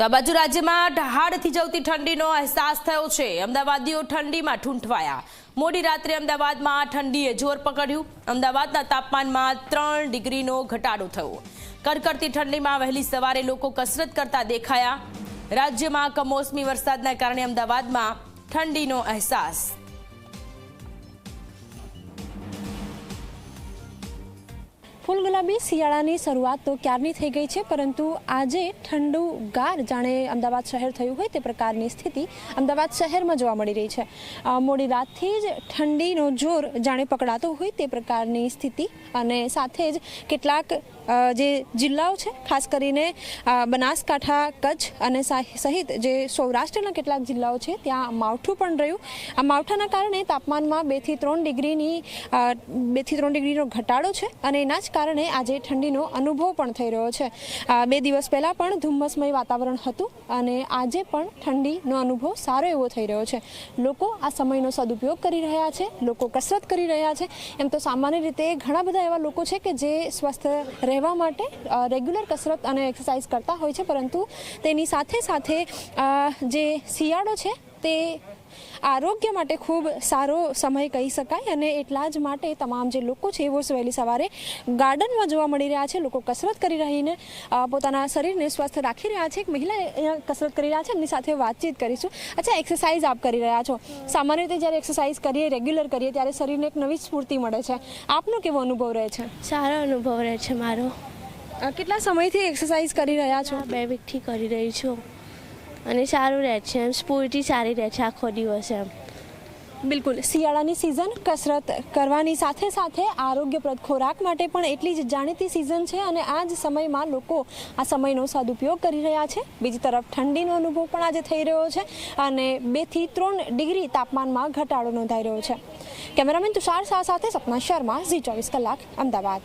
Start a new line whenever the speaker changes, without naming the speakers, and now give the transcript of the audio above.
તો આ બાજુ રાજ્યમાં ઢહાડથી જવતી ઠંડીનો અહેસાસ થયો છે. અમદાવાદીઓ ઠંડીમાં ઠૂંઠવાયા. મોડી રાત્રે અમદાવાદમાં ઠંડીએ જોર પકડ્યું. અમદાવાદના તાપમાનમાં ત્રણ ડિગ્રીનો ઘટાડો થયો. કડકડતી ઠંડીમાં વહેલી સવારે લોકો કસરત કરતા દેખાયા. રાજ્યમાં કમોસમી વરસાદના કારણે અમદાવાદમાં ઠંડીનો અહેસાસ
ફૂલ ગુલાબી શિયાળાની શરૂઆત તો ક્યારની થઈ ગઈ છે, પરંતુ આજે ઠંડુ ગાર જાણે અમદાવાદ શહેર થયું હોય તે પ્રકારની સ્થિતિ અમદાવાદ શહેરમાં જોવા મળી રહી છે. મોડી રાતથી જ ઠંડીનો જોર જાણે પકડાતો હોય તે પ્રકારની સ્થિતિ અને સાથે જ કેટલાક જે જિલ્લાઓ છે, ખાસ કરીને બનાસકાંઠા, કચ્છ અને સહિત જે સૌરાષ્ટ્રના કેટલાક જિલ્લાઓ છે, ત્યાં માવઠું પણ રહ્યું. આ માવઠાના કારણે તાપમાનમાં બેથી ત્રણ ડિગ્રીની બેથી ત્રણ ડિગ્રીનો ઘટાડો છે અને એના જ કારણે આજે ઠંડીનો અનુભવ પણ થઈ રહ્યો છે. બે દિવસ પહેલાં પણ ધુમ્મસમય વાતાવરણ હતું અને આજે પણ ઠંડીનો અનુભવ સારો એવો થઈ રહ્યો છે. લોકો આ સમયનો સદુપયોગ કરી રહ્યા છે, લોકો કસરત કરી રહ્યા છે. એમ તો સામાન્ય રીતે ઘણા બધા એવા લોકો છે કે જે સ્વસ્થ રહેવા માટે રેગ્યુલર કસરત અને એક્સરસાઇઝ કરતા હોય છે, પરંતુ તેની સાથે સાથે જે શિયાળો છે તે આરોગ્ય માટે ખૂબ સારો સમય કહી શકાય અને એટલા જ માટે તમામ જે લોકો છે એવો વહેલી સવારે ગાર્ડનમાં જોવા મળી રહ્યા છે. લોકો કસરત કરી રહીને પોતાના શરીરને સ્વસ્થ રાખી રહ્યા છે. એક મહિલા અહીંયા કસરત કરી રહ્યા છે. એમની સાથે વાતચીત કરીશું. અચ્છા એક્સરસાઇઝ આપ કરી રહ્યા છો. સામાન્ય રીતે જ્યારે એક્સરસાઇઝ કરીએ રેગ્યુલર કરીએ ત્યારે શરીરને એક નવી સ્ફૂર્તિ મળે છે. આપનો કેવો અનુભવ રહે છે?
સારો અનુભવ રહે છે મારો.
કેટલા સમયથી એક્સરસાઇઝ કરી રહ્યા છો?
બે વીકથી કરી રહી છું. અને સારું રહે છે એમ. સ્ફૂર્તિ સારી રહે છે આખો દિવસ એમ.
બિલકુલ. શિયાળાની સિઝન કસરત કરવાની સાથે સાથે આરોગ્યપ્રદ ખોરાક માટે પણ એટલી જ જાણીતી સિઝન છે અને આ જ સમયમાં લોકો આ સમયનો સદુપયોગ કરી રહ્યા છે. બીજી તરફ ઠંડીનો અનુભવ પણ આજે થઈ રહ્યો છે અને બેથી ત્રણ ડિગ્રી તાપમાનમાં ઘટાડો નોંધાઈ રહ્યો છે. કેમેરામેન તુષાર શાહ સાથે સપના શર્મા, ઝી ચોવીસ કલાક, અમદાવાદ.